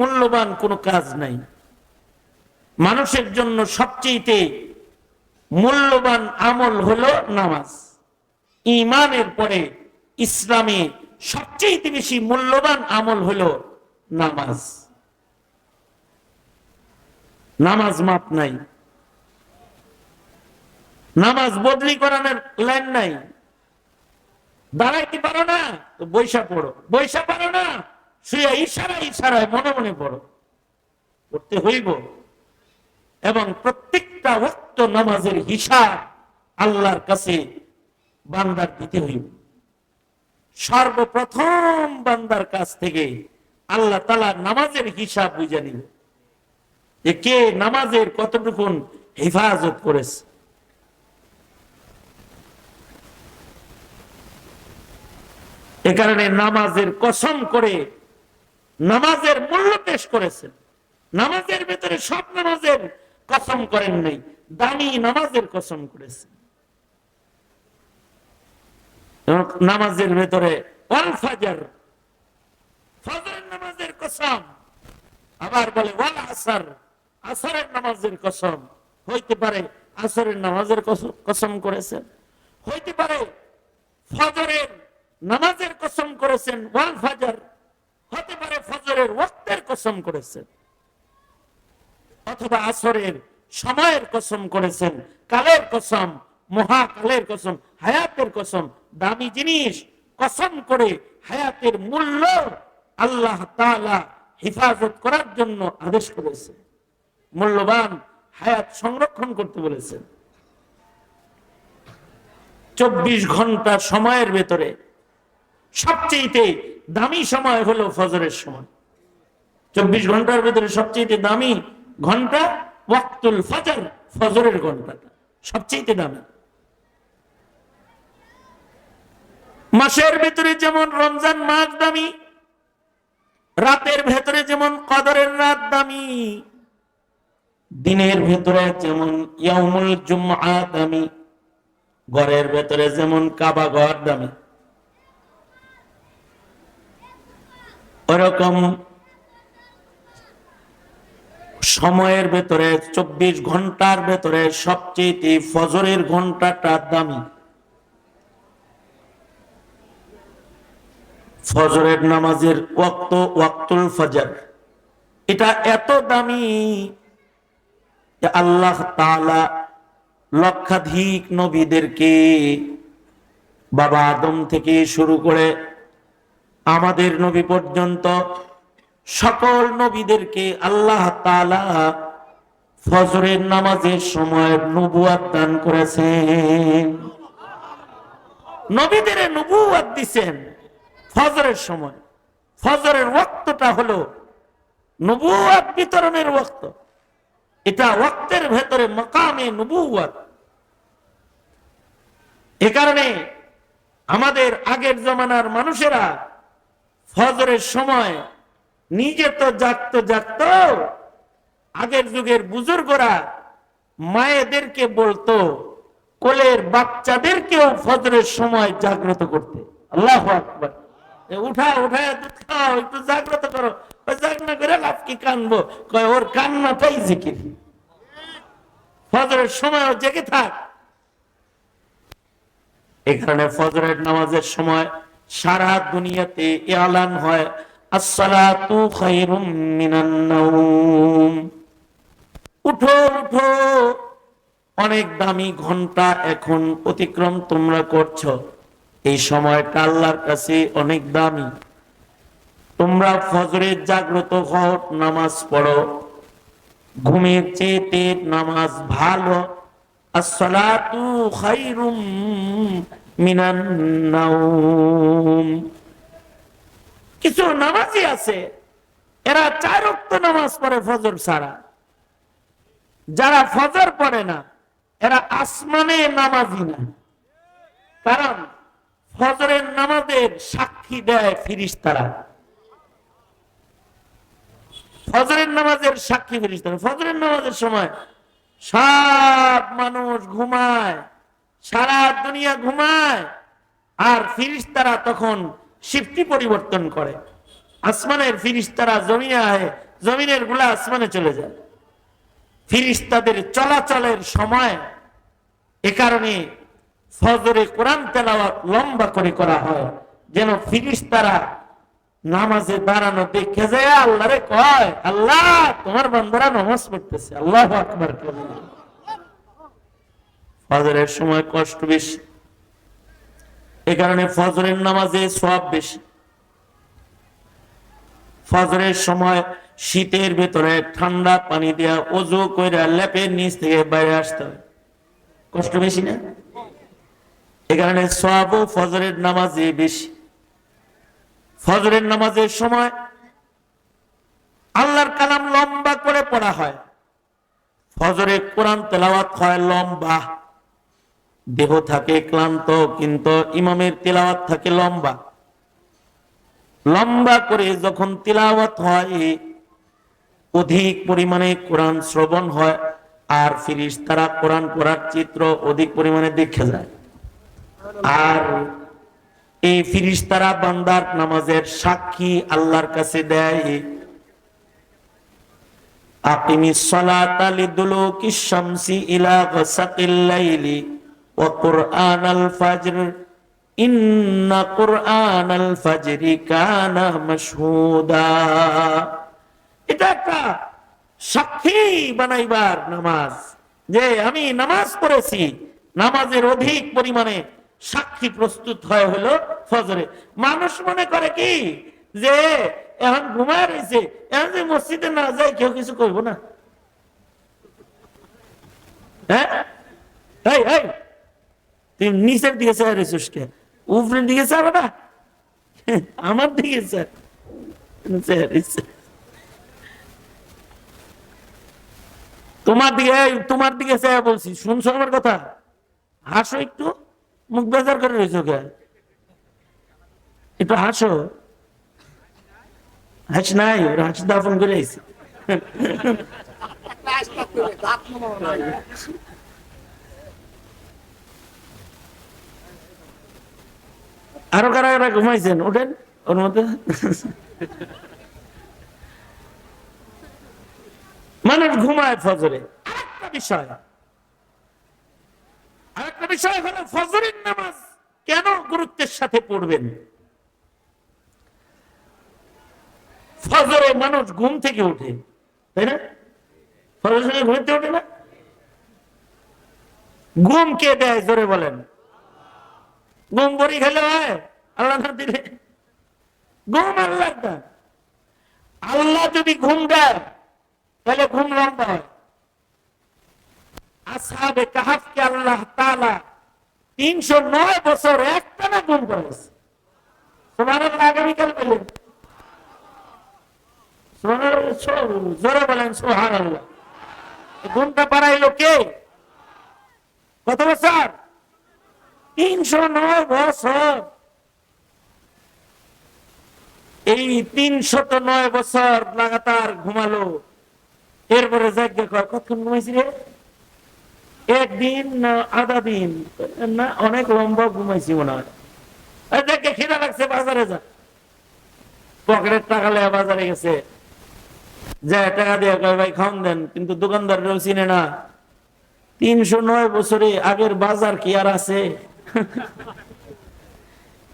মূল্যবান কোনো কাজ নাই। মানুষের জন্য সবচেয়ে মূল্যবান আমল হলো নামাজ। ইমানের পরে ইসলামে সবচেয়ে বেশি মূল্যবান আমল হলো নামাজ। নামাজ মাপ নাই। নামাজ বদলি করানোর লাইন নাই। দাঁড়াইতে পারো না বৈশা পড়ো। বৈশা পারো না। শুয়ে ইশারা ইশারায় মনে মনে পড়ো। পড়তে হইব। এবং প্রত্যেকটা ভক্ত নামাজের হিসাব আল্লাহর কাছে বান্দার দিতে হইব। সর্বপ্রথম বান্দার কাছ থেকে আল্লাহ তালা নামাজের হিসাব বুঝে নিবে যে কে নামাজের কতটুকুন হেফাজত করেছে। এ কারণে নামাজের কসম করে নামাজের মূল্য পেশ করেছেন। নামাজের ভেতরে সব নামাজের কসম করেন নাই, দামি নামাজের কসম করেছেন। নামাজের ভেতরে নামাজের কসম, আবার বলে ওয়াল আসার, আসরের নামাজের কসম, হইতে পারে আসরের নামাজের কসম করেছেন, হইতে পারে ফজরের নামাজের কসম করেছেন ওয়াল ফাজার। হতে পারে ফজরের ওয়াক্তের কসম করেছেন, অথবা আসরের সময়ের কসম করেছেন, কালের কসম, মহাকালের কসম, হায়াতের কসম, দামি জিনিস, কসম করে হায়াতের মূল্য আল্লাহ তাআলা হেফাজত করার জন্য আদেশ করেছে মূল্যবান হায়াত সংরক্ষণ করতে বলেছেন। চব্বিশ ঘণ্টা সময়ের ভেতরে সবচেয়ে দামি সময় হলো ফজরের সময়। চব্বিশ ঘণ্টার ভেতরে সবচেয়ে দামি ঘণ্টা ওয়াক্তুল ফজর, ফজরের ঘন্টাটা। সবচেয়ে দামি। মাসের ভেতরে যেমন রমজান মাস দামি, রাতের ভেতরে যেমন কদরের রাত দামি, দিনের ভেতরে যেমন ইয়ামুল জুমআ দামি, ঘরের ভেতরে যেমন কাবা ঘর দামি। ওরকম সময়ের ভেতরে, চব্বিশ ঘণ্টার ভেতরে সবচেয়ে ফজরের ঘন্টাটা দামি। ফজরের নামাজের ওয়াক্ত ওয়াক্তুল ফজর। এটা এত দামি আল্লাহ তাআলা লক্ষাধিক নবীদেরকে বাবা আদম থেকে শুরু করে আমাদের নবী পর্যন্ত সকল নবীদেরকে আল্লাহ ফজরের নামাজের সময় নবুয়াত দান করেছেন। নবীদের নবুয়াত দিছেন ফজরের সময়। ফজরের ওয়াক্তটা হলো নবুয়াত বিতরণের ওয়াক্ত। এটা ওয়াক্তের ভেতরে মকামে নবুয়াত। এ কারণে আমাদের আগের জমানার মানুষেরা ফজরের সময় নিজে তো জাগতো জাগতো, আগের যুগের বুজুর্গরা মায়েদেরকে বলতো, কোলের বাচ্চাদেরকেও ফজরের সময় জাগ্রত করতে। আল্লাহ আকবার। উঠা উঠা দুধ খাও, একটু জাগ্রত করো। জাগনা করে লাভ কি কানবো? ওর কান্নাটাই জিকির। ফজরের সময় জেগে থাক। এখানে ফজরের নামাজের সময় সারা দুনিয়াতে এলান হয়, আসসালাতু মিনান উঠো উঠো। অনেক দামি ঘণ্টা এখন অতিক্রম তোমরা করছ। এই সময়টা আল্লাহর কাছে অনেক দামি। তোমরা ফজরে জাগ্রত হও, নামাজ পড়ো। ঘুমের চেয়ে নামাজ ভালো। আসসালাতু খায়রুম কিছু নামাজি আছে, এরা চার রক্ত নামাজ পড়ে ফজর ছাড়া। যারা ফজর পড়ে না, এরা আসমানে নামাজি না। কারণ ফজরের নামাজের সাক্ষী দেয় ফিরিস তারা ফজরের নামাজের সাক্ষী ফিরিস্তারা। ফজরের নামাজের সময় সব মানুষ ঘুমায়। সারা দুনিয়া ঘুমায়, আর ফিরিস্তারা তখন শিফটি পরিবর্তন করে। আসমানের ফিরিস্তারা জমিয়ে আয় জমিনেরগুলা আসমানে চলে যায়। ফিরিস্তাদের চলাচলের সময় এ কারণে ফজরে কোরআন তেলাওয়াত লম্বা করে করা হয়, যেন ফিরিস্তারা নামাজে দাঁড়ানো দেখে যায়, আল্লাহরে কয়, আল্লাহ, তোমার বান্দারা নামাজ পড়তেছে, আল্লাহ আকবার ফজরের সময় কষ্ট বেশি। এ কারণে ফজরের নামাজে সব বেশি। ফজরের সময় শীতের ভেতরে ঠান্ডা পানি দেওয়া অজু করে লেপের নিচ থেকে বাইরে আসতে হয়। কষ্ট বেশি না? এ কারণে সব ফজরের নামাজে বেশি। ফজরের নামাজের সময় আল্লাহর কালাম লম্বা করে পড়া হয়। ফজরে কোরআন তেলাওয়াত হয় লম্বা। দেহ থাকে ক্লান্ত, কিন্তু ইমামের তেলাওয়াত থাকে লম্বা। লম্বা করে যখন তিলাওয়াত হয়, অধিক পরিমাণে কোরআন শ্রবণ হয়, আর ফিরিস তারা কোরআন পড়ার চিত্র অধিক পরিমাণে দেখে যায়। আর এই ফিরিস্তারা বান্দার নামাজের সাক্ষী আল্লাহর কাছে দেয় আকিমি সলাতা লিদুলুকি শামসি ইলা গাসাকিল কুরআনাল ফাজর, ইন্না কুরআনাল ফাজরি কানা মাশহুদা। এটা একটা সাক্ষী বানাইবার নামাজ। যে আমি নামাজ পড়েছি, নামাজের অধিক পরিমাণে সাক্ষী প্রস্তুত হয় হলো ফজরে। মানুষ মনে করে কি? যে এখন ঘুমায় রয়েছে, এখন যে মসজিদে না যায় কেউ কিছু করব না। হ্যাঁ? তুই নিচের দিকে রেছিস কে? উপরের দিকে চাবে না আমার দিকে চায় তোমার দিকে তোমার দিকে চাই বলছি। শুনছো আমার কথা? হাসো একটু। মুখ বেজার করে রয়েছো কে? একটু হাসো। হাস নাই, ওরা হাসি দাফন করে আইছে। আরও কারা কারা ঘুমাইছেন? ওঠেন ওর মধ্যে। মানুষ ঘুমায় ফজরে। আরেকটা বিষয়। আরেকটা বিষয় হলো ফজরের নামাজ কেন গুরুত্বের সাথে পড়বেন? ফজরে মানুষ ঘুম থেকে ওঠে, তাই না? ফজরের সঙ্গে ঘুমতে ওঠে না? ঘুম কে দেয়? জোরে বলেন। ঘুম বড়ি খেলে আল্লাহ দিলে। ঘুম আল্লাহ। আল্লাহ যদি ঘুম দেয়, তাহলে ঘুম লম্বা হয়। আসাবে কাহাফকে আল্লাহ তাআলা তিনশো নয় বছর একটানা ঘুম করেছে। তোমার আগামীকাল জোরে বলেন সোহান আল্লাহ ঘুমটা পারাইলো কে? কত বছর? তিনশো নয় বছর। এই তিনশত নয় বছর লাগাতার ঘুমালো। এরপরে যাজ্ঞ কর কতক্ষণ ঘুমাইছি রে? একদিন না আধা দিন? না, অনেক লম্বা ঘুমাইছি এই দেখে খিদা লাগছে, বাজারে যা। পকেটের টাকা লেয়া বাজারে গেছে। যা টাকা দিয়ে কয়, ভাই, খাওন দেন। কিন্তু দোকানদার চিনে না। তিনশো নয় বছরে আগের বাজার কি আর আছে?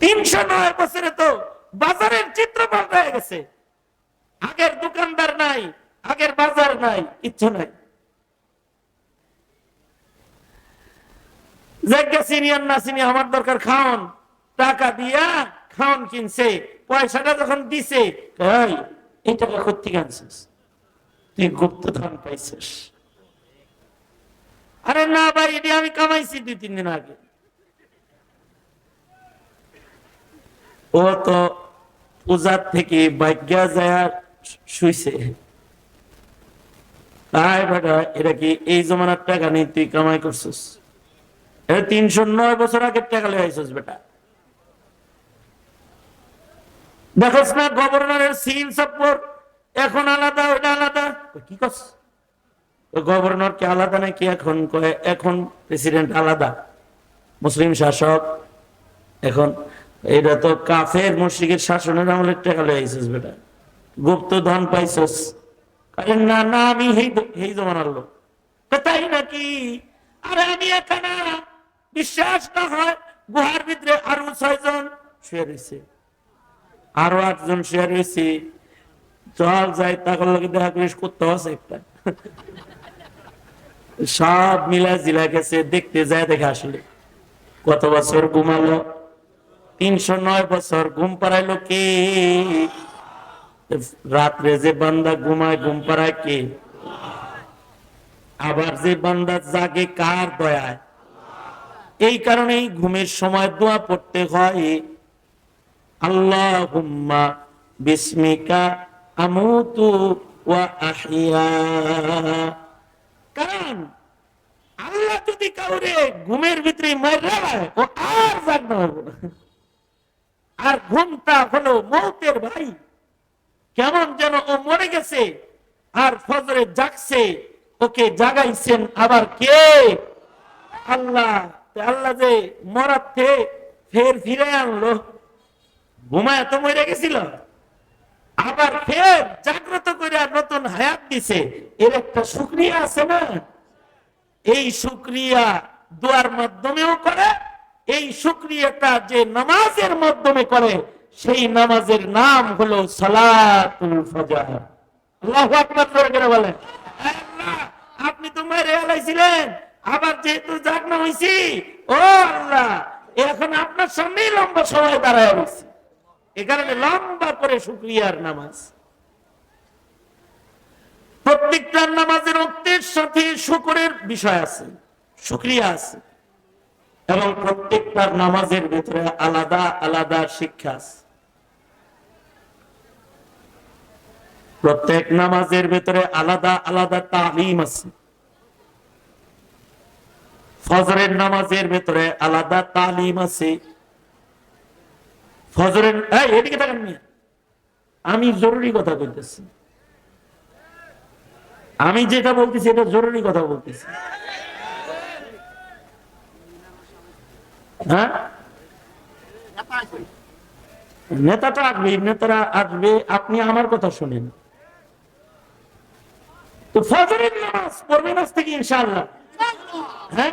তিনশো নয় বছরে তো বাজারের চিত্র পাল্টায় গেছে। আগের দোকানদার নাই, আগের বাজার নাই, কিচ্ছু নাই। সিনিয়র না চিনি, আমার দরকার খাওন। টাকা দিয়া খাওন কিনছে, পয়সাটা যখন দিছে, এই টাকা করতে আনছিস? তুই গুপ্তধন পাইছিস। আরে না ভাই, এটি আমি কামাইছি দুই তিন দিন আগে। ও তো পূজার থেকে ভাগ্যা যায় শুইছে। তাই বেটা এটা কি এই জমানার টাকা নেই? তুই কামাই করছিস। এটা তিনশো নয় বছর আগের টাকা লেগাইছিস বেটা। দেখোস না, গভর্নরের এখন আলাদা আলাদা। কি করছ গভর্নর কে আলাদা নাকি এখন? কয় এখন প্রেসিডেন্ট আলাদা। মুসলিম শাসক এখন এটা তো কাফের মুশরিকের শাসনের আমলের টাকা লেগাইছিস বেটা। গুপ্ত ধন পাইছস না না, আমি হেই জমানার লোক। তাই নাকি? আরে আমি এখানে বিশ্বাস না হয় গুহার ভিতরে আরও ছয়জন শুয়ে রয়েছে। আরও আটজন শুয়ে রয়েছে। চল যাই তাকর লোকে দেখা করিস করতে আছে একটা। সব মিলা জিলা গেছে, দেখতে যায়, দেখে আসলে। কত বছর ঘুমালো? তিনশো নয় বছর, ঘুম পাড়াইলো কে? রাত্রে যে বান্দা ঘুমায়, ঘুম পাড়ায় কে? আবার যে বান্দা জাগে কার দয়ায়? এই কারণেই ঘুমের সময় দোয়া পড়তে হয়। আল্লাহ হুম্মা বিস্মিকা আমুতু ওয়া আহিয়া। কারণ আল্লাহ যদি কাউরে ঘুমের ভিতরে মারা ও আর জাগনা হব না। আর ঘুমটা হলো মৌতের ভাই কেমন যেন ও মরে গেছে, আর ফজরে জাগছে, ওকে জাগাইছেন আবার কে? আল্লাহ। আল্লাহ যে মরাতে ফের ফিরে আনলো। ঘুমায় তো মরে গেছিল। আবার ফের জাগ্রত করে নতুন হায়াত দিছে। এর একটা শুক্রিয়া আছে না? এই শুক্রিয়া দোয়ার মাধ্যমেও করে এই শুক্রিয়াটা যে নামাজের মাধ্যমে করে, সেই নামাজের নাম হলো সালাতুল ফজর। বলেন। আপনি তো মেরে এলাইছিলেন আবার যেহেতু জাগনা হইছি, ও আল্লাহ, এখন আপনার সামনেই লম্বা সময় দাঁড়ায় রয়েছে। এ কারণে লম্বা করে শুক্রিয়ার নামাজ। প্রত্যেকটা নামাজের অক্তের সাথে শুকরের বিষয় আছে, শুক্রিয়া আছে। এবং প্রত্যেকটা নামাজের ভিতরে আলাদা আলাদা শিক্ষা আছে। প্রত্যেক নামাজের ভিতরে আলাদা আলাদা তালিম আছে। ফজরের নামাজের ভিতরে আলাদা তালিম আছে। ফজরের এদিকে থাকেন আমি জরুরি কথা বলতেছি। আমি যেটা বলতেছি, এটা জরুরি কথা বলতেছি। হ্যাঁ? নেতাটা আসবে, নেতারা আসবে, আপনি আমার কথা শুনেন। তো ফজরের নামাজ, পড়বেন আজ থেকে ইনশাআল্লাহ। হ্যাঁ?